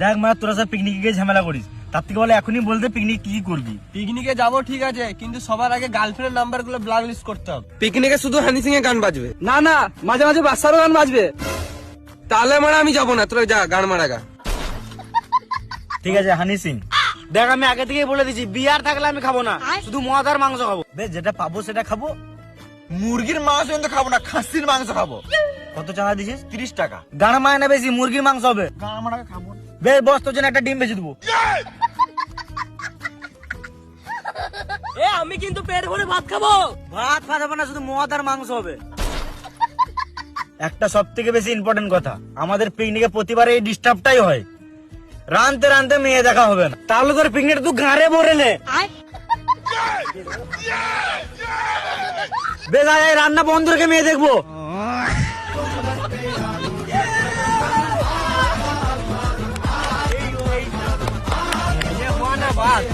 দেখ মা তোরা সব পিকনিকে গিয়ে ঝামেলা করিস। তার থেকে বলে এখনই বলতে পিকনিক কি করবি। পিকনিকে যাব ঠিক আছে কিন্তু সবার আগে গার্লফ্রেন্ডের নাম্বারগুলো ব্ল্যাক লিস্ট করতে হবে। পিকনিকে শুধু হানি সিং এর গান বাজবে? না না মাঝে মাঝে বাচ্চারও গান বাজবে। তাহলে মানে আমি যাব না তোরা যা গান মারা গা। ঠিক আছে হানি সিং দেখ আমি আগে থেকেই বলে দিচ্ছি বিয়ার থাকলে আমি খাব না শুধু মদ আর মাংস খাব। বেশ যেটা পাবো সেটা খাব। মুরগির মাংস কিন্তু খাব না খাসির মাংস খাব। কত চাঁদা দিছিস? তিরিশ টাকা। গান মায় না বেশি মুরগির মাংস হবে। আমরা খাব বেশ বস তোর জন্য একটা ডিম বেঁচে দেবো। এ আমি কিন্তু পেট ভরে ভাত খাব। ভাত ফাত হবে না শুধু মদ আর মাংস হবে। একটা সব থেকে বেশি ইম্পর্টেন্ট কথা আমাদের পিকনিকে প্রতিবার এই ডিস্টার্বটাই হয়। রানতে রানতে মেয়ে দেখা হবে না। তাহলে তোর পিকনিক তুই ঘাড়ে ভরে নে বেশ রান্না বন্ধুরকে মেয়ে দেখব। ভাত